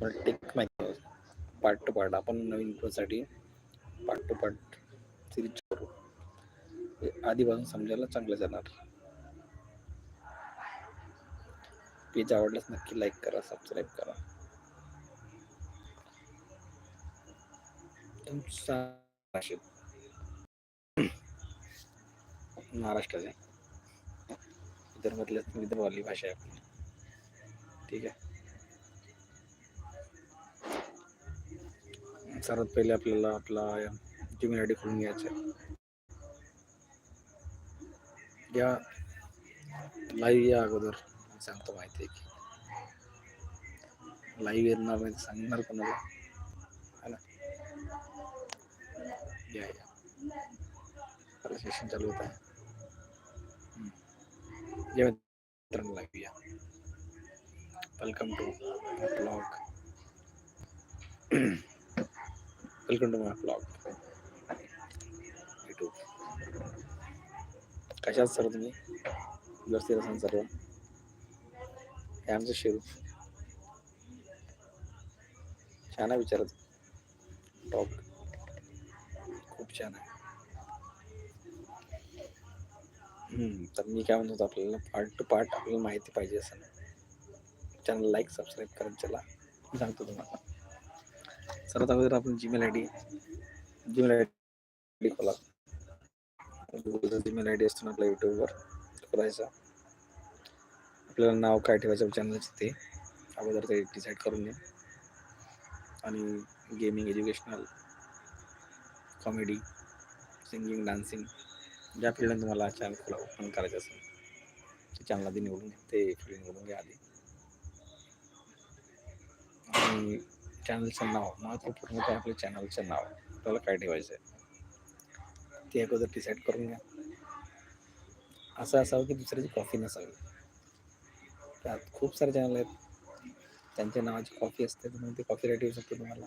मला टेक माहिती part two part आपण नवीन साठी पार्ट टू पार्ट सिरीज करू. आधीपासून समजायला चांगलं जाणार. पेज आवडल्यास नक्की लाईक करा सबस्क्राईब करा. भाषेत महाराष्ट्राचे. विदर्भातल्या विदर्भवाली भाषा आहे आपली. ठीक आहे. सर्वात पहिले आपल्याला आपला जीमेल आय डी खोलून घ्यायचा आहे या लाईव्ह या अगोदर सांगतो माहिती आहे की. लाईव्ह येणार नाही सांगणार कोणाला? है ना? या या. सेशन चालू होत आहे. या मित्रांनो लाईव्ह या. Welcome to blog welcome to my blog YouTube कशात सर तुम्ही? व्यवस्थित असाल सर्व? हे आमचं शेरू छान आहे विचारत. टॉप खूप छान आहे. तर मी काय म्हणत होतो आपल्याला पार्ट टू पार्ट आपल्याला माहिती पाहिजे असं. चॅनल लाईक सबस्क्राईब करत चला. सांगतो तुम्हाला. सर्वात अगोदर आपण Gmail I D Gmail I D खोला. गुगलचा जीमेल आय डी असतो ना आपल्या यूट्यूबवर खोलायचा. आपल्याला नाव काय ठेवायचं चॅनलचं ते अगोदर ते डिसाईड करून घ्या आणि gaming educational comedy singing dancing ज्या फील्डने तुम्हाला चॅनल खोला ओपन करायचं असेल ते चॅनल आधी निवडून घ्या ते फील्ड निवडून घ्या आधी. आणि चॅनलचं नाव महत्त्वपूर्ण काय आपल्या चॅनलचं नाव आपल्याला काय ठेवायचं आहे? ते अगोदर डिसाईड करून घ्या. असं असावं की दुसऱ्याची कॉफी नसावी. त्यात खूप सारे चॅनल आहेत. त्यांच्या नावाची कॉफी असते तर मग ते कॉफी रेट येऊ शकते तुम्हाला.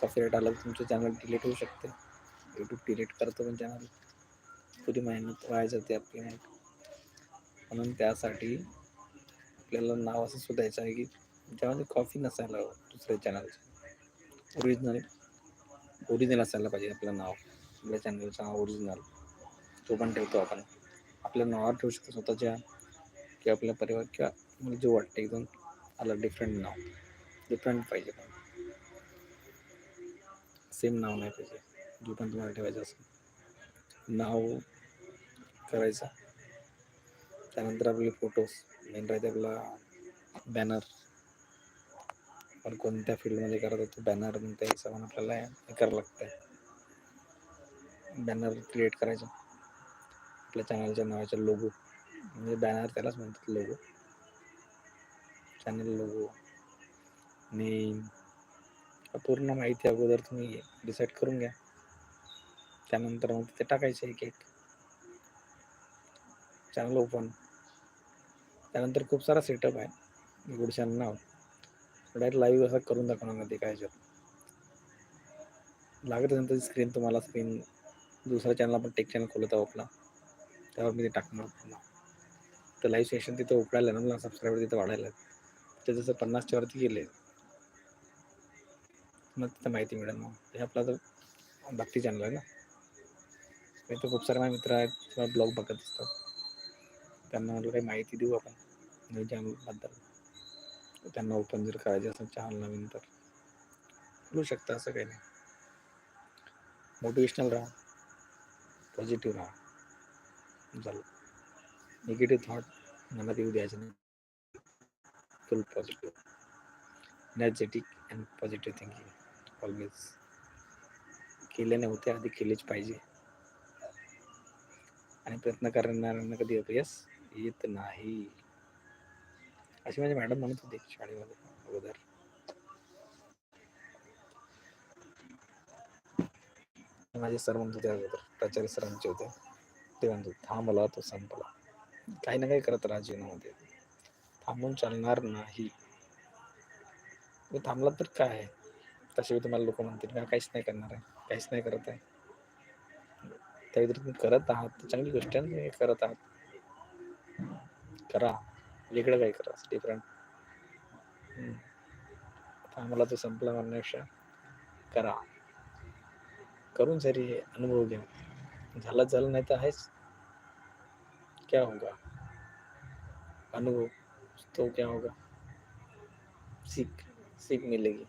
कॉफी रेट आलं तर तुमचं चॅनल डिलीट होऊ शकते. यूट्यूब डिलीट करतो पण चॅनल पुरी मेहनत वाया जाते आपली म्हणून त्यासाठी आपल्याला नाव असं शोधायचं आहे की ज्यामध्ये कॉफी नसायला हवं दुसऱ्या चॅनलचं ओरिजिनल ओरिजिनल असायला पाहिजे आपलं नाव. आपल्या चॅनलचं नाव ओरिजिनल तो पण ठेवतो आपण. आपल्या नावावर ठेवू शकतो स्वतःच्या किंवा आपल्या परिवार किंवा मला जे वाटतं एकदम आला डिफरंट नाव. डिफरंट पाहिजे. पण सेम नाव नाही पाहिजे. जो पण तुम्हाला ठेवायचं असेल. नाव करायचं. त्यानंतर आपले फोटोज मेन राहते आपला बॅनर आपण कोणत्या फील्डमध्ये करत तो बॅनर त्या हिशोबाने आपल्याला हे करावं लागतं बॅनर क्रिएट करायचं. आपल्या चॅनलच्या नावाचा लोगो म्हणजे बॅनर त्यालाच म्हणतात लोगो चॅनल लोगो नेम पूर्ण माहिती अगोदर तुम्ही डिसाईड करून घ्या. त्यानंतर मग ते टाकायचं एक एक. चॅनल ओपन त्यानंतर खूप सारा सेटअप आहे. गुडशान नाव. डायरेक्ट लाईव्ह असं करून दाखवणार नाही ते काय ह्याच्यात. लागत असेल तर स्क्रीन तुम्हाला स्क्रीन दुसरा चॅनल आपण टेक चॅनल खोलत आहोत आपला त्यावर मी ते टाकणार पुन्हा. तर लाईव्ह सेशन तिथं उपडायला ना मला सबस्क्रायबर तिथं वाढायला. ते जसं पन्नासच्या वरती गेले. मग तिथं माहिती मिळेल मग. हे आपला तर भक्ती चॅनल आहे ना. इथं खूप सारे माझे मित्र आहेत किंवा ब्लॉग बघत असतात. त्यांना म्हटलं काही माहिती देऊ आपण. न्यूज चॅनलबद्दल त्यांना ओपन जर करायचे असेल चॅनल नवीन तर. बोलू शकता असं काही नाही. मोटिवेशनल राहा. पॉझिटिव्ह राहा. झालं निगेटिव्ह थॉट मनात येऊ द्यायचे नाही. Full positive energetic and positive thinking always केल्याने होते आधी केलेच पाहिजे. आणि प्रयत्न करणाऱ्यांना कधी अपयश येत नाही. अशी माझी मॅडम म्हणत होती शाळेमध्ये अगोदर. माझे सर म्हणत होते अगोदर प्राचार्य सरांचे होते. ते म्हणत होते थांबला तो संपला. काही ना काही करत राहा जीवनामध्ये. थांबून चालणार नाही. मी थांबला तर काय आहे? तसे तुम्हाला लोक म्हणतील का काहीच नाही करणार आहे. काहीच नाही करत आहे. त्यावेळी तुम्ही करत आहात. चांगली गोष्ट आहे करत आहात. करा. वेगळं काही करा डिफरंट आम्हाला तो संपला म्हणण्यापेक्षा करा. करून सरी अनुभव घेऊन. झाला झालं नाही तर आहेच. क्या होगा? अनुभव. तो क्या होगा? सीख सीख मिलेगी.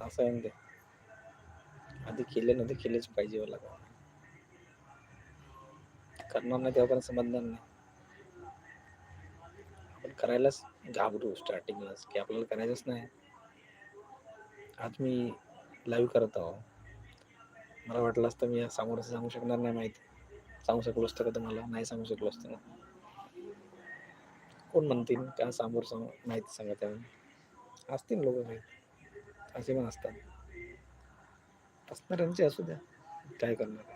असं आहे ते. आधी केले नव्हते केलेच पाहिजे मला करणार नाही तेव्हा पण समजणार नाही. आपण करायलाच घाबरू स्टार्टिंगलाच की आपल्याला करायचंच नाही. आज मी लाईव्ह करत आहो मला वाटलं असतं मी समोर सांगू शकणार नाही माहिती. सांगू शकलो असतं का तुम्हाला? नाही सांगू शकलो असतं ना. कोण म्हणतील? का समोर सांग माहिती सांगत आहे असतील लोक माहिती असे पण असतात. असणाऱ्यांचे असू द्या. काय करणार?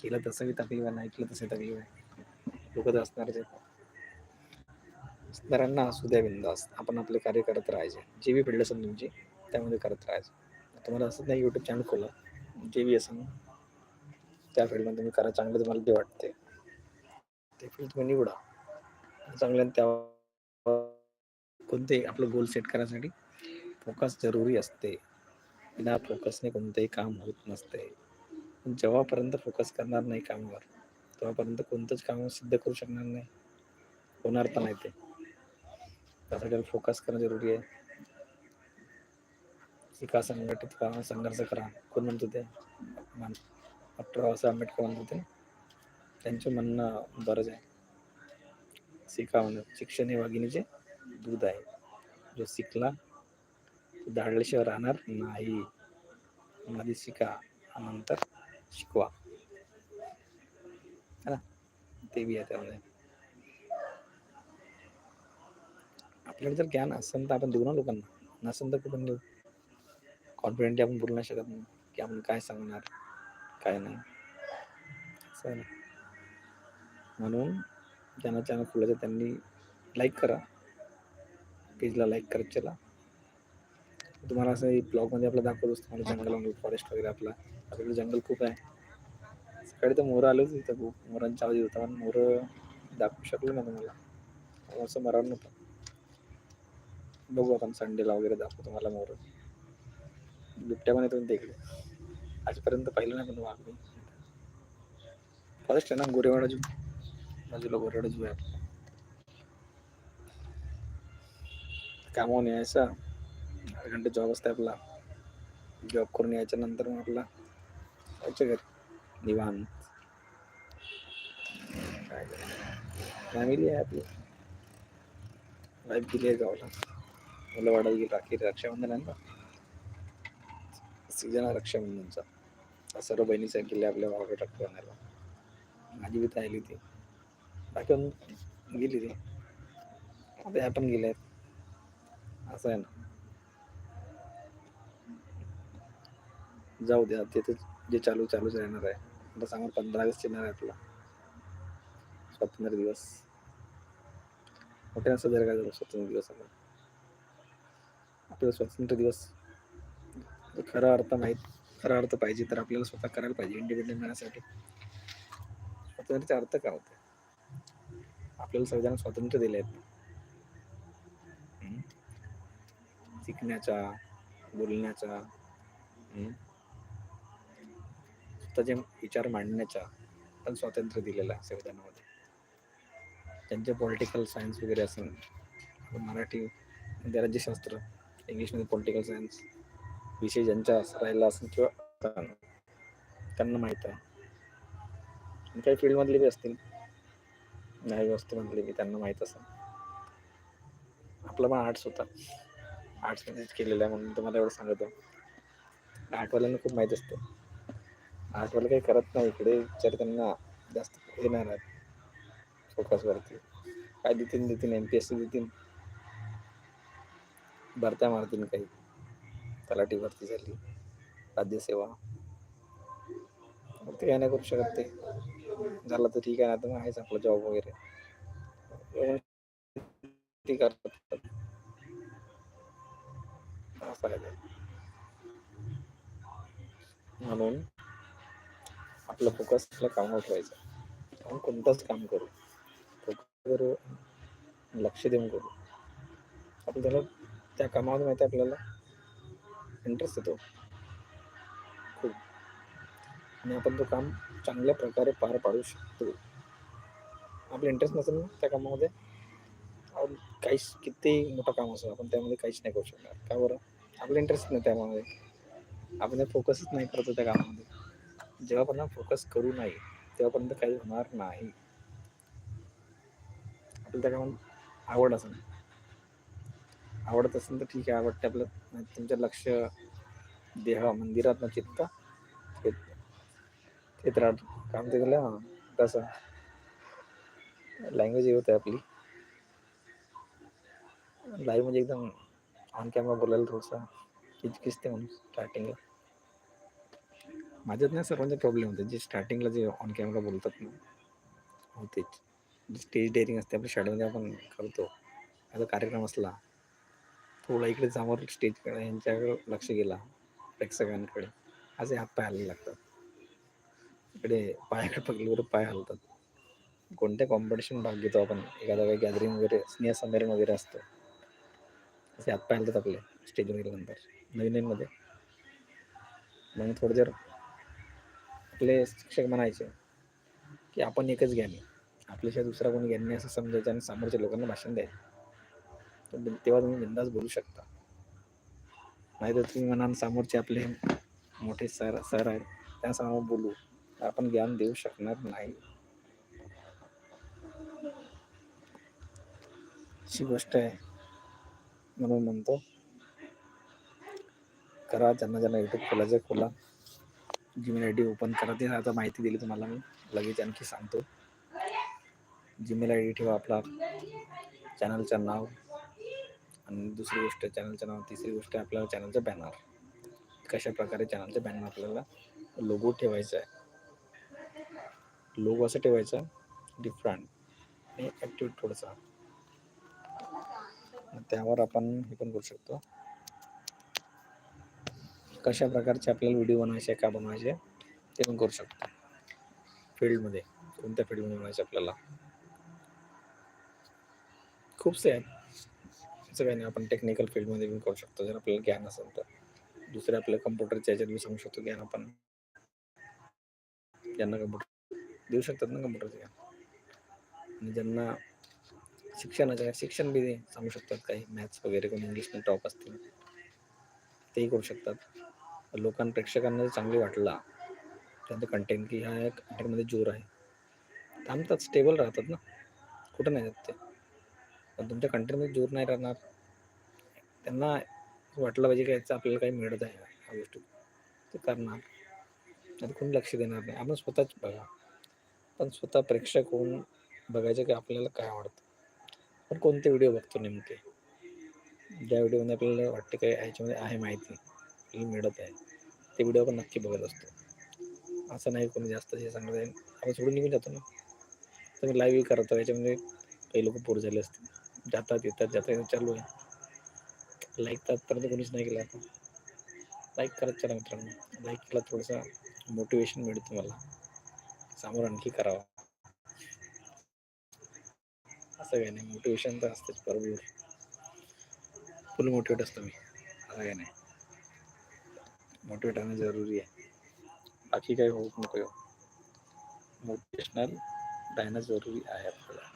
केलं केलं तसंही तकलीफ आहे नाही केलं तसं तकलीफ आहे. दुखत असणार ते. असणाऱ्यांना असू द्या बिंदास. आपण आपले कार्य करत राहायचे. जे बी फील्ड असेल तुमची त्यामध्ये करत राहायचं. तुम्हाला असंच नाही यूट्यूब चॅनल खोला. जे बी असेल त्या फील्डमध्ये तुम्ही करा. चांगलं तुम्हाला ते वाटते ते फील्ड तुम्ही निवडा. चांगल्या त्या कोणते आपलं गोल सेट करायसाठी फोकस जरुरी असते. बिना फोकसने कोणतेही काम होत नसते. जेव्हापर्यंत फोकस करणार नाही कामावर तेव्हापर्यंत कोणतंच काम सिद्ध करू शकणार नाही. होणार पण नाही ते. त्यासाठी फोकस करणं जरुरी आहे. शिका संघटित करा संघर्ष करा. कोण म्हणतो ते? डॉक्टर बाबासाहेब आंबेडकर म्हणत होते त्यांचं म्हणणं बरंच आहे. शिका म्हणजे शिक्षण हे वाघिणीचे दूध आहे. जो शिकला तो धाडल्याशिवाय राहणार नाही. आधी शिका नंतर शिकवा. ते बी आहे त्यामध्ये. आपल्याकडे जर ज्ञान असेल तर आपण देऊ ना लोकांना. नसेल तर कुठून देऊ? कॉन्फिडेंटली आपण बोलू नाही शकत नाही की आपण काय सांगणार काय नाही. असं म्हणून ज्यांना चॅनल खुलायचं त्यांनी लाईक करा. पेजला लाईक करत चला. तुम्हाला असं ब्लॉगमध्ये आपलं दाखवतोच तुम्हाला जंगल फॉरेस्ट वगैरे आपला. आपल्याकडे जंगल खूप आहे. सकाळी तर मोरं आलोच इथं खूप. मोरांचा आवाज होता पण मोरं दाखवू शकलो ना तुम्हाला. असं मरण नव्हतं बघू आपण संडेला वगैरे दाखवू तुम्हाला मोर. बिबट्या पण येतो तिकडे. आजपर्यंत पाहिलं नाही पण वाघ. मी फॉरेस्ट आहे ना गोरेवाडा जू. बाजूला गोरेवाडा जू आहे कामावून यायचा आठ घंटे जॉब असते आपला. जॉब करून यायच्या नंतर मग आपला. जायचं घरी. निवांत. काय फॅमिली आहे आपली. वाईफ गेली आहे गावाला. मला वाढायला गेली. राखी रक्षाबंधन आहे ना सीजन आहे रक्षाबंधनचा. सर्व बहिणीचा गेले आपल्या भावाकडे टाकतो आणायला. माझी बी आली ती बाकी गेली ती. आता ह्या पण गेल्या आहेत. असं आहे ना. जाऊ द्या ते तर जे चालू चालूच राहणार आहे. आता सांगा पंधरा ऑगस्ट येणार आहे आपला. स्वातंत्र्य दिवस. मोठ्या साजरा काय झालं स्वातंत्र्य दिवस आपला आपल्याला स्वातंत्र्य दिवस. खरा अर्थ माहीत खरा अर्थ पाहिजे तर आपल्याला स्वतः करायला पाहिजे इंडिपेंडेंट मिळण्यासाठी स्वातंत्र्याचा अर्थ काय होते? आपल्याला संविधान स्वातंत्र्य दिले आहेत. शिकण्याचा बोलण्याचा स्वतःचे विचार मांडण्याचा पण स्वातंत्र्य दिलेलं आहे संविधानामध्ये. त्यांचे पॉलिटिकल सायन्स वगैरे असेल मराठी म्हणजे राज्यशास्त्र इंग्लिशमध्ये पॉलिटिकल सायन्स विषय ज्यांच्या राहिला असेल किंवा त्यांना माहीत आहे. काही फील्डमधले बी असतील न्याय व्यवस्थेमधले बी त्यांना माहीत असेल. आपला पण आर्ट्स होता. आर्ट्समध्येच केलेलं आहे म्हणून तुम्हाला एवढं सांगतो. आर्टवाल्यांना खूप माहीत असतं. आठवलं काही करत नाही. इकडे विचार त्यांना जास्त हे नाही राहत. फोकसवरती काय देतील देतील एम पी एस सी देतील भरत्या मारतील काही. तलाठी भरती झाली. राज्यसेवा ते काय नाही करू शकत ते. झालं तर ठीक आहे ना तर मग आहेच आपला जॉब वगैरे. ते करतात. असं आहे म्हणून आपलं फोकस आपल्या कामावर ठेवायचं. आपण कोणतंच काम करू फोकस करू लक्ष देऊन करू. आपण त्याला त्या कामावर माहिती आहे आपल्याला? इंटरेस्ट येतो. खूप. आणि आपण तो काम चांगल्या प्रकारे पार पाडू शकतो. आपला इंटरेस्ट नसेल ना त्या कामामध्ये आपण काहीच किती मोठं काम असो आपण त्यामध्ये काहीच नाही करू शकणार. का बरं? आपला इंटरेस्ट नाही त्यामध्ये. आपण फोकसच नाही करतो त्या कामामध्ये. जेव्हापर्यंत फोकस करू नाही तेव्हापर्यंत काही होणार नाही. आपल्याला त्या आवड असेल. आवडत असेल तर ठीक आहे आवडते आपलं तुमचं लक्ष देह मंदिरात न चित्त तर काम ते केलं तसं लँग्वेज होत आहे आपली. लाईव्ह म्हणजे एकदम ऑन कॅमेरा बोलायला थोडंसं किचकिचते म्हणून स्टार्टिंगला माझ्यात नाही सर्वांचे प्रॉब्लेम होते. जे स्टार्टिंगला जे ऑन कॅमेरा बोलतात ना होतेच जे स्टेज डेअरिंग असते आपल्या शाळेमध्ये आपण करतो. आता कार्यक्रम असला थोडा इकडे समोर स्टेजकडे यांच्याकडे लक्ष गेला प्रेक्षकांकडे. असे हात पाय हलायला लागतात. इकडे पायाकडे पकडले पाय हलतात. कोणत्या कॉम्पिटिशन भाग घेतो आपण? एखादा काही गॅदरिंग वगैरे स्नेह संमेलन वगैरे असतो. असे हात पाय हलतात आपले स्टेजवर गेल्यानंतर नवीन नवीनमध्ये मग थोडं जर आपले शिक्षक म्हणायचे की आपण एकच ज्ञानी. आपल्याशिवाय दुसरा कोणी ज्ञानी असं समजायचं आणि समोरच्या लोकांना भाषण द्यायचं. तेव्हा तुम्ही बिंदास बोलू शकता. नाहीतर तुम्ही म्हणाल समोरचे आपले मोठे सर सर आहेत त्यांसमोर बोलू. आपण ज्ञान देऊ शकणार नाही. अशी गोष्ट आहे. म्हणून म्हणतो करा ज्यांना ज्यांना युट्यूब खोलायचं खोला. जीमेल आय डी ओपन करा ते आता माहिती दिली तुम्हाला मी. लगेच आणखी सांगतो. जीमेल आय डी ठेवा आपला. चॅनलचं नाव. आणि दुसरी गोष्ट चॅनलचं नाव. तिसरी गोष्ट आपल्याला चॅनलचं बॅनर कशा प्रकारे चॅनलचं बॅनर आपल्याला लोगो ठेवायचा आहे. लोगो असं ठेवायचा. डिफरंट आणि ॲक्टिव्ह थोडंसं. त्यावर आपण हे पण करू शकतो. कशा प्रकारचे आपल्याला व्हिडिओ बनवायचे का बनवायचे ते पण करू शकतो. फील्डमध्ये कोणत्या फील्डमध्ये बनवायचे आपल्याला? खूपसे आहेत. असं काही नाही आपण टेक्निकल फील्डमध्ये पण करू शकतो. जर आपल्याला ज्ञान असेल तर. दुसरे आपल्या कम्प्युटरच्या याच्यात बी सांगू शकतो ज्ञान आपण. ज्यांना कम्प्युटर देऊ शकतात ना कम्प्युटरचं ज्ञान. आणि ज्यांना शिक्षणाच्या शिक्षण बी सांगू शकतात काही. मॅथ्स वगैरे कोणी इंग्लिशमध्ये टॉप असतील. तेही करू शकतात. लोकां प्रेक्षकांना जर चांगली वाटला त्यांचं कंटेंट की ह्या कंटेंटमध्ये जोर आहे. थांबतात स्टेबल राहतात ना. कुठं नाही जात ते. पण तुमच्या कंटेंटमध्ये जोर नाही राहणार. त्यांना वाटलं पाहिजे की याचं आपल्याला काही मिळत आहे ह्या गोष्टी. ते करणार. नाही कोणी लक्ष देणार नाही. आपण स्वतःच बघा. पण स्वतः प्रेक्षक होऊन बघायचं की आपल्याला काय आवडतं. पण कोणते व्हिडिओ बघतो नेमके? ज्या व्हिडिओमध्ये आपल्याला वाटते काय ह्याच्यामध्ये आहे माहिती. आपल्याला मिळत आहे. ते व्हिडिओ आपण नक्की बघत असतो. असं नाही कोणी जास्त हे सांगत आहे. आपण सोडून निघून जातो ना. तर मी लाईव्ह करतो याच्यामध्ये काही लोक पोर झाले असते जातात येतात जातात येतात चालू आहे. लाईक तात्पर्यंत कोणीच नाही केलं आता. लाईक करत चला मित्रांनो. लाईक केला थोडंसं मोटिवेशन मिळतं मला समोर आणखी करावं. असं काही नाही. मोटिवेशन तर असतेच. बरोबर. फुल मोटिवेट असतो मी. असं काही नाही. मोटिवेट होणं जरुरी आहे. बाकी काही होत नको मोटिवेशनल राहणं जरुरी आहे आपल्याला.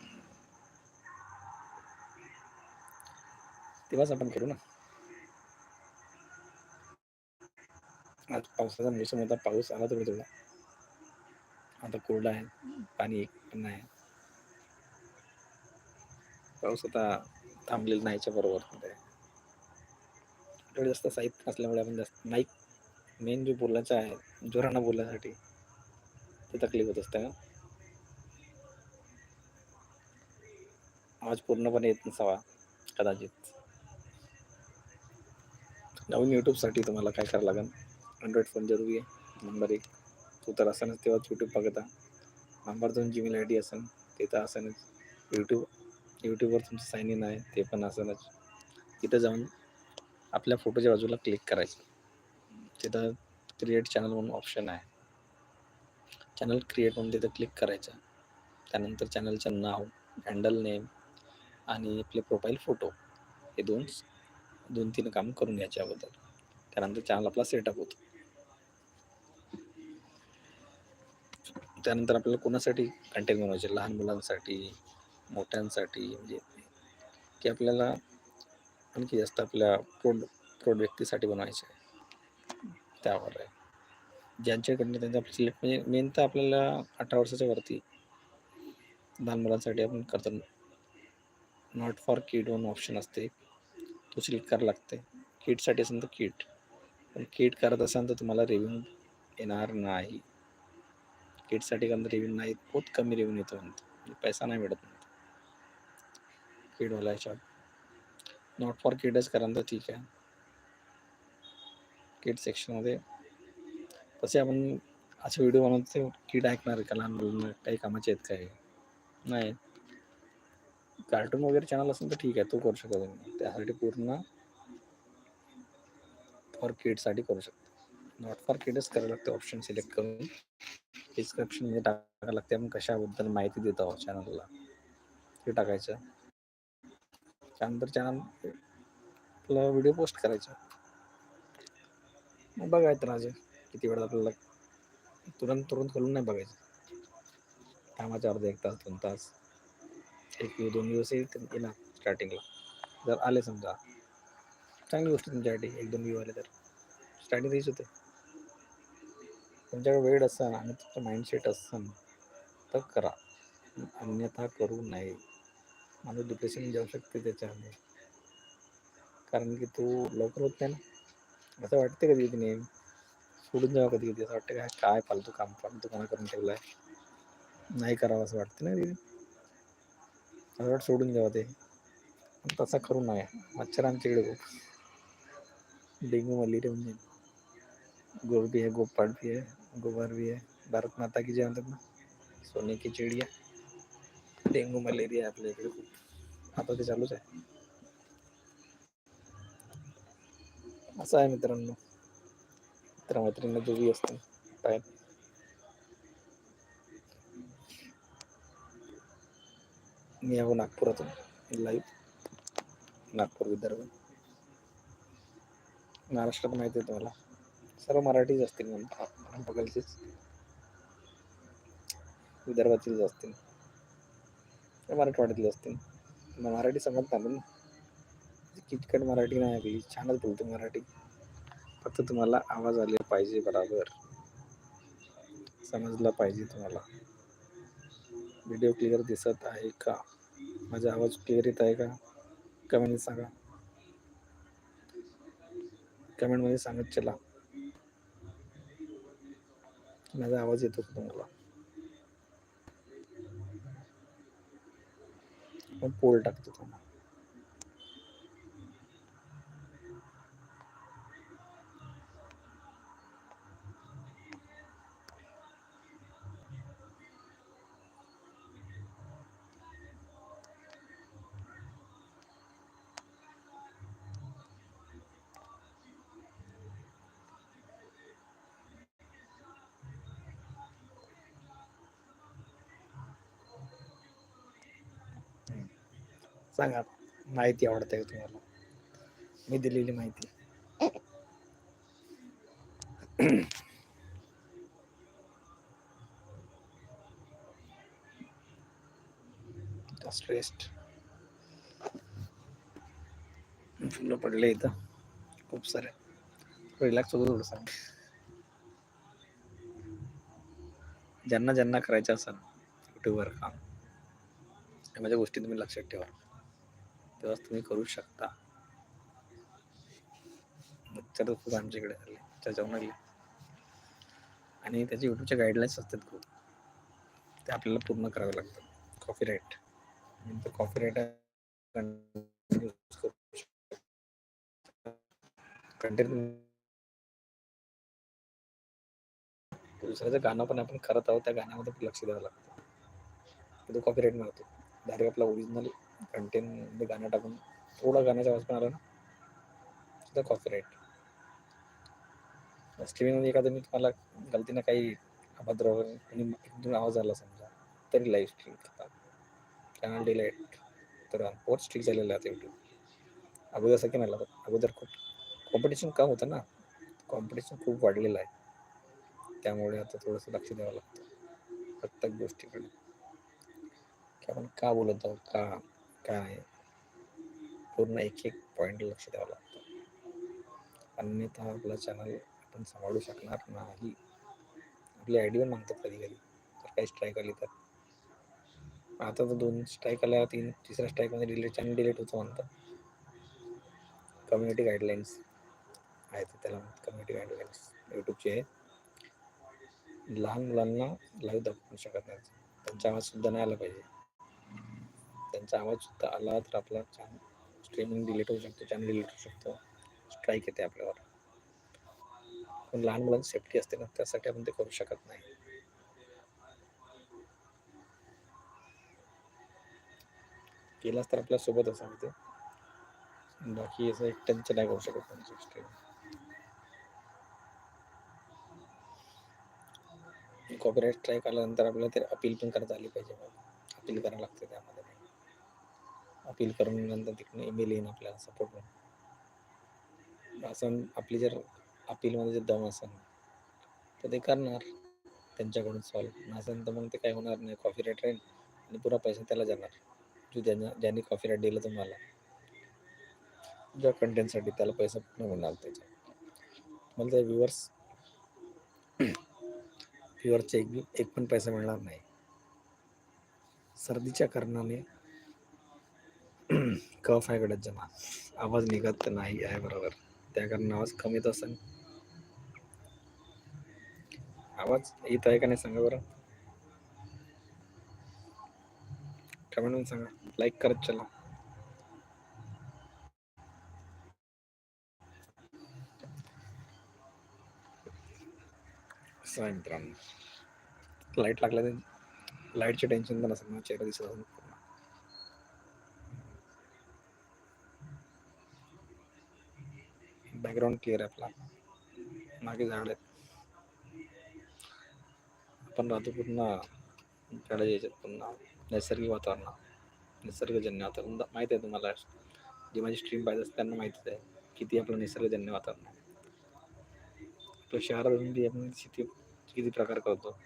तेव्हाच आपण करू ना. आज पावसाचा मोसम होता पाऊस आला थोडा थोडा. आता कोरडा आहे पाणी एक पण नाही. पाऊस आता थांबलेला नाहीच्या बरोबर. जास्त साहित्य नसल्यामुळे आपण जास्त माईक मेन जो बोलायचा आहे जोरानं बोलण्यासाठी ते तकलीफ होत असते का आवाज पूर्णपणे येत नसावा कदाचित. नवीन यूट्यूबसाठी तुम्हाला काय करावं लागेल? अँड्रॉइड फोन जरुरी आहे नंबर एक. तो तर असनच तेव्हाच यूट्यूब बघता. नंबर दोन जीमेल आय डी असेल ते तर असनच यूट्यूब यूट्यूबवर तुमचं साईन इन आहे ते पण असनच तिथं जाऊन आपल्या फोटोच्या बाजूला क्लिक करायचं. तिथं क्रिएट चॅनल म्हणून ऑप्शन आहे. चॅनल क्रिएट म्हणून तिथं क्लिक करायचं. त्यानंतर चॅनलचं नाव हँडल नेम आणि आपले प्रोफाईल फोटो हे दोन दोन तीन काम करून घ्यायचे अगोदर. त्यानंतर चॅनल आपला सेटअप होतो. त्यानंतर आपल्याला कोणासाठी कंटेंट बनवायचे? लहान मुलांसाठी मोठ्यांसाठी म्हणजे की आपल्याला आणखी जास्त आपल्या प्रौढ प्रौढ व्यक्तीसाठी बनवायचे आहे त्यावर आहे. ज्यांच्याकडनं त्यांचा सिलेक्ट म्हणजे मेन तर आपल्याला अठरा वर्षाच्या वरती लहान मुलांसाठी आपण करतो. Not for kid one option असते. तो सिलेक्ट करावं लागते किटसाठी असेल तर किट पण किट करत असाल तर तुम्हाला रेव्ह्यू येणार नाही. किटसाठी कारण रेव्ह्यू नाही बहुत कमी रेव्ह्यू येतो म्हणतो म्हणजे पैसा नाही मिळत म्हणतो किडवाला याच्यात नॉट फॉर किडच करा तर ठीक आहे. किड सेक्शनमध्ये तसे आपण असे व्हिडिओ बनवतो किड ऐकणार का लहान मुलांना काही कामाचे आहेत काय नाही. कार्टून वगैरे चॅनल असेल तर ठीक आहे तो करू शकता तुम्ही. त्यासाठी पूर्ण फॉर किडसाठी करू शकता. नॉट फॉर किडच करायला लागते ऑप्शन सिलेक्ट करून. डिस्क्रिप्शनमध्ये टाकायला लागते आपण कशाबद्दल माहिती देत आहोत चॅनलला ते टाकायचं. त्यानंतर चॅनल व्हिडिओ पोस्ट करायचा. मग बघायचं राजे किती वेळात आपल्याला तुरंत तुरंत करून नाही बघायचं. कामाच्या अर्धा एक तास दोन तास. एक व्ह्यू दोन दिवस येणार स्टार्टिंगला जर आले समजा. चांगली गोष्ट तुमच्यासाठी एक दोन व्ह्यू आले तर. स्टार्टिंग तेच होते. तुमच्याकडे वेळ असेल आणि तुमचं माइंडसेट असेल तर करा. अन्यथा करू नये. माणूस डिप्रेशन जाऊ शकते त्याच्यामध्ये. कारण की तो लवकर होत नाही ना. असं वाटते कधी कधी नेहमी. सोडून जावं कधी कधी. असं वाटतं काय काय फालतू काम फालतू काम करून ठेवलं आहे नाही करावं असं वाटतं ना कधी असं वाटतं सोडून जावं ते. पण करू नये मच्छर आमच्याकडे खूप. डेंगू मलेरिया म्हणजे. गोर भी आहे गोपाळ भी आहे गोबर भी आहे. भारत माता की जे म्हणतात ना. सोने की चिडिया. डेंगू मलेरिया आपल्या इकडे खूप. आता ते चालूच आहे. असं आहे मित्रांनो. मित्रमैत्रिणी जो असते असतो मी आहो नागपुरातून. लाईव्ह नागपूर विदर्भ. महाराष्ट्रात माहिती आहे तुम्हाला. सर्व मराठीच असतील मला बघायचेच. विदर्भातीलच असतील. मराठवाड्यातले असतील. मराठी समजत नाही किचकट किटकट मराठी नाही आपली. छानच बोलतो मराठी. फक्त तुम्हाला आवाज आले पाहिजे बराबर. समजला पाहिजे तुम्हाला. व्हिडिओ क्लिअर दिसत आहे का? माझा आवाज क्लिअर येत आहे का? कमेंट सांगा. कमेंटमध्ये सांगत चला. माझा आवाज येतो का तुम्हाला? मग पोल टाकतो तुम्हाला. सांगा. माहिती आवडते का तुम्हाला? मी दिलेली माहिती. स्ट्रेस्ड फुलं पडले इथं. खूप सारे. रिलॅक्स होतो थोडं सांग ज्यांना ज्यांना करायचं असेल युट्यूबवर काम या माझ्या गोष्टी तुम्ही लक्षात ठेवा. तेव्हाच तुम्ही करू शकता. मच्छर खूप आमच्याकडे आले. जाऊन आले. आणि त्याचे युट्यूबचे गाईडलाईन्स असतात खूप. ते आपल्याला पूर्ण करावे लागतात. कॉफी राईट नंतर कॉफी राईट कंटेंट दुसऱ्याचं गाणं पण आपण करत आहोत त्या गाण्यामध्ये पण लक्ष द्यावं लागतं. तो कॉपी राईट मिळतो. डायरेक्ट आपला ओरिजिनल कंटेनमध्ये गाणं टाकून थोडा गाण्याचा आवाज पण आला ना सुद्धा कॉपीराईट स्ट्रीमिंगमध्ये एखादं मी तुम्हाला गलतीनं काही अभद्र वगैरे आणि एकदम आवाज आला समजा तरी लाईव्ह स्ट्रीम करतात. चॅनल डिलाईट तर बहुत स्ट्रिक झालेला आहे यूट्यूब अगोदर असं की नाही लागत अगोदर खूप कॉम्पिटिशन कम होतं ना. कॉम्पिटिशन खूप वाढलेलं आहे. त्यामुळे आता थोडंसं लक्ष द्यावं लागतं. प्रत्येक गोष्टीकडे. की आपण का बोलत आहोत? का? काय आहे? पूर्ण एक एक पॉईंट लक्ष द्यावं लागतं. अन्यथा आपला चॅनल आपण सांभाळू शकणार नाही. आपली आय डी पण मागतात कधी कधी तर काही स्ट्राईक आली तर. आता तर दोन स्ट्राईक आल्या तीन तिसऱ्या स्ट्राईकमध्ये डिलीट चॅनल डिलीट होतं म्हणतात. कम्युनिटी गाईडलाईन्स आहेत त्याला कम्युनिटी गाईडलाईन्स यूट्यूबचे आहे लहान मुलांना लाईव्ह दाखवू शकत नाही त्यांच्या आवाज सुद्धा नाही आला पाहिजे. त्यांचा आवाज सुद्धा आला तर आपला चॅनल स्ट्रीमिंग डिलीट होऊ शकतो चॅनल डिलीट होऊ शकतो. स्ट्राईक येते आपल्यावर. पण लहान मुलांची सेफ्टी असते ना त्यासाठी आपण ते करू शकत नाही. केलाच तर आपल्यासोबत असावं ते. बाकी असं एकट्यांचं नाही करू शकत त्यांची स्ट्रीम कॉपीराईट स्ट्राईक आल्यानंतर आपल्याला ते अपील पण करता आली पाहिजे. अपील करायला लागते त्यामध्ये. अपील करून नंतर तिकडून ईमेल येईन आपल्याला सपोर्ट म्हणून असं आपली जर अपीलमध्ये जर दम असेल तर ते करणार. त्यांच्याकडून सॉल्व नसेल तर मग ते काही होणार नाही. कॉफी रेट राहील आणि पुरा पैसा त्याला जाणार. जो ज्यांना ज्यांनी कॉफी रेट दिलं तुम्हाला ज्या कंटेंटसाठी त्याला पैसा पूर्ण मिळणार त्याच्या. मला त्या व्ह्युअर्स व्ह्युअर्सचे एक बी एक पण पैसा मिळणार नाही. सर्दीच्या कारणाने कफ आहे गडद जमा? आवाज निघत नाही आहे बरोबर। त्या कारण आवाज कमी येत असेल आवाज येत आहे का नाही सांगा बरं कमेंट सांगा लाईक करत चला। असं आहे मित्रांनो लाइट लागल्या तर लाईटचे टेन्शन पण असेल ना चेहरा दिसत असेल पूर्ण बॅकग्राऊंड क्लिअर आहे आपला. मागे झाड आहेत. आपण राहतो पूर्ण झाडं याच्यात पुन्हा नैसर्गिक वातावरण. निसर्गजन्य वातावरण. माहीत आहे तुम्हाला. जे माझी स्ट्रीम पाहिजे असते त्यांना माहितीच आहे. किती आपलं निसर्गजन्य वातावरण आहे. आपल्या शहरात आपण शेती किती प्रकार करतो.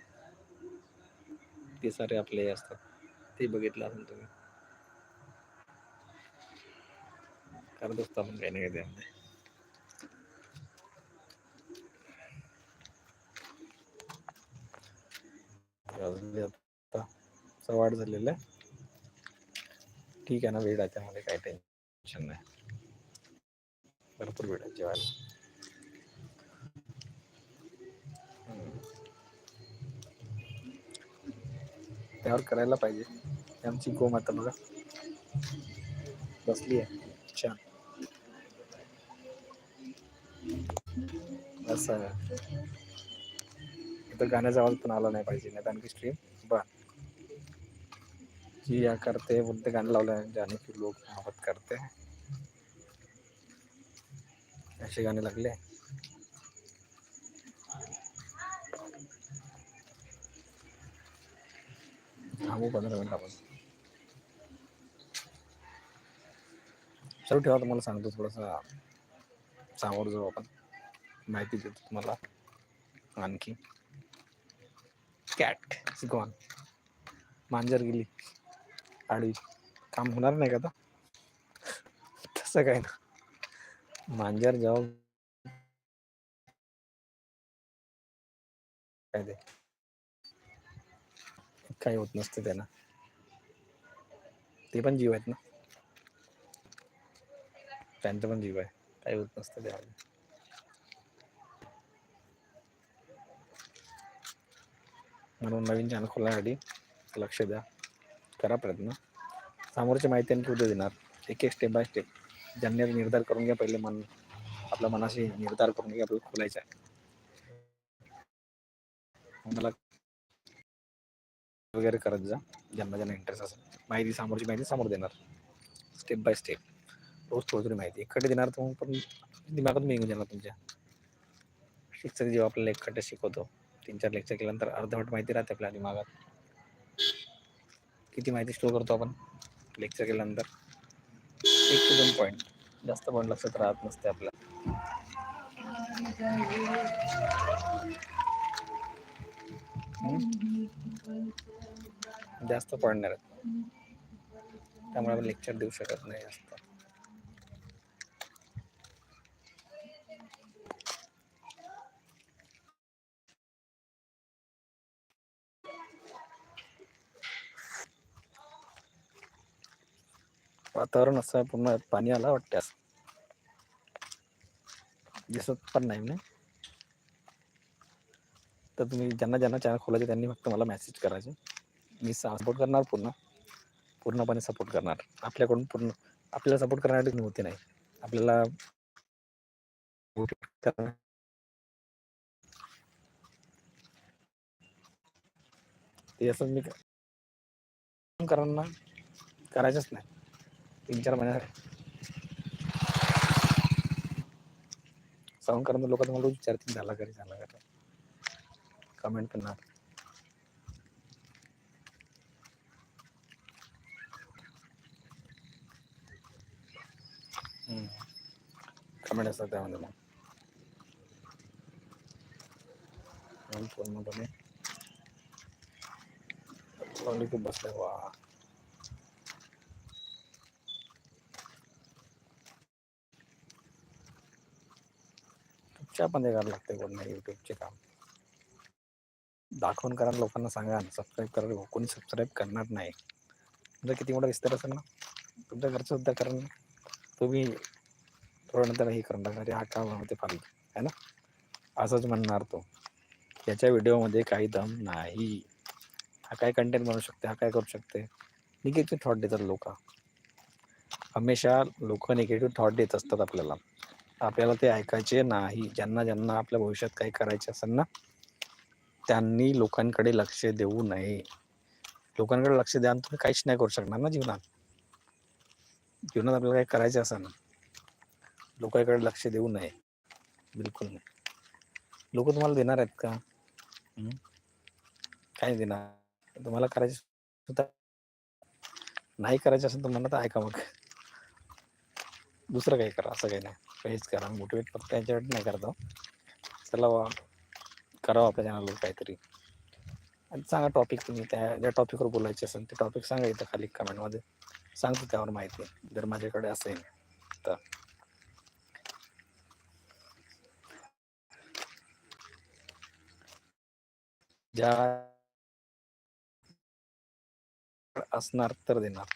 ते सारे आपले हे असतात. ते बघितलं असेल तुम्ही. करत असतो आपण काही नाही काही त्यामध्ये. वाजले आता सवाड झालेलं आहे. ठीक आहे ना वेळ आहे त्यामध्ये काही टेन्शन नाही. भरपूर वेळ आहे जेवायला. त्यावर करायला पाहिजे. ही आमची गोमाता बघा. बसली आहे. छान. असं. इथं गाण्याचा आवाज पण आला नाही पाहिजे नाही आणखी स्ट्रीम बर. जी या करते बोलते गाणं लावलं जाणे की लोक मोहब्बत करते. असे गाणे लागले. थांबू पंधरा मिनिट आपण. चालू ठेवा तुम्हाला सांगतो थोडासा सामोर जाऊ आपण. माहिती देतो तुम्हाला आणखी. कॅट गॉन मांजर गेली. आडवी. काम होणार नाही का आता? तसं काय ना. मांजर जाऊ. काय ते? काही होत नसते त्यांना. ते पण जीव आहेत ना? त्यांचं पण जीव आहे. काही होत नसतं त्यामध्ये म्हणून नवीन चॅनल खोलण्यासाठी लक्ष द्या. करा प्रयत्न. समोरची माहिती आणखी उद्या देणार. एक एक स्टेप बाय स्टेप ज्यांनी निर्धार करून घ्या पहिले मन आपल्या मनाशी निर्धार करून घ्या आपल्याला खोलायचं आहे. मला वगैरे करत जा. ज्यांना ज्यांना इंटरेस्ट असेल. माहिती समोरची माहिती समोर देणार. स्टेप बाय स्टेप रोज थोडी थोडी माहिती. एकखट्टे देणार तर मग पण दिमागात निघून जाणार तुमच्या. शिक्षक जेव्हा आपल्याला एकखट्टे शिकवतो तीन चार लेक्चर केल्यानंतर अर्धवट माहिती राहते आपल्या दिमागात. किती माहिती स्टोर करतो आपण? लेक्चर केल्यानंतर एक ते दोन पॉईंट जास्त पॉईंट लक्षात राहत नसते आपल्या. जास्त पॉईंट नाही राहत. त्यामुळे आपण लेक्चर देऊ शकत नाही जास्त. वातावरण असं आहे, पूर्ण पाणी आला वाटतं असं. दिसत पण नाही ना तर तुम्ही ज्यांना ज्यांना चॅनल खोलायचे त्यांनी फक्त मला मेसेज करायचे. मी सपोर्ट करणार पूर्ण. पूर्णपणे सपोर्ट करणार. आपल्याकडून पूर्ण आपल्याला सपोर्ट करण्यासाठी होते नाही. आपल्याला ते असं मी ना करायचंच नाही. तीन चार महिन्यासाठी. साऊंड कारण लोक तुम्हाला विचारतील झाला घरी झाला घरी कमेंट करणार. कमेंट असतात त्यामध्ये मग. फोन पूर्णपणे पावली खूप बसलाय. वा. पण करायला लागते कोण युट्यूबचे काम. दाखवून करा लोकांना सांगा सबस्क्राईब करा. कोणी सबस्क्राईब करणार नाही. तुमचा किती मोठा विस्तार असेल ना? तुमच्या घरचं सुद्धा कारण तुम्ही थोडं नंतर हे करून टाकणार हा काम होते फालतू. आहे ना? असंच म्हणणार तो. याच्या व्हिडिओमध्ये काही दम नाही. हा काय कंटेंट बनवू शकते हा काय करू शकते निगेटिव्ह थॉट देतात लोक. हमेशा लोक निगेटिव्ह थॉट देत असतात आपल्याला. आपल्याला ते ऐकायचे नाही. ज्यांना ज्यांना आपल्या भविष्यात काही करायचे असेल ना त्यांनी लोकांकडे लक्ष देऊ नये. लोकांकडे लक्ष द्या तुम्ही काहीच नाही करू शकणार ना जीवनात. जीवनात आपल्याला काही करायचं असेल ना लोकांकडे लक्ष देऊ नये. बिलकुल नाही. लोक तुम्हाला देणार आहेत का? काय देणार? तुम्हाला करायचं सुद्धा नाही करायचं असेल तर म्हणत ऐका मग. दुसरं काही करा असं काही नाही. काहीच करा मोटिवेट फक्त त्यांच्यासाठी नाही करतो चला वा करावं आपल्या चॅनलवर काहीतरी. आणि सांगा टॉपिक तुम्ही त्या ज्या टॉपिकवर बोलायचे असेल ते टॉपिक सांगा इथं खाली कमेंटमध्ये सांगतो त्यावर माहिती जर माझ्याकडे असेल तर. ज्या असणार तर देणार.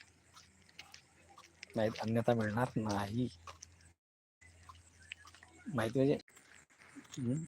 नाही अन्यथा मिळणार नाही. माहिती म्हणजे हम्म.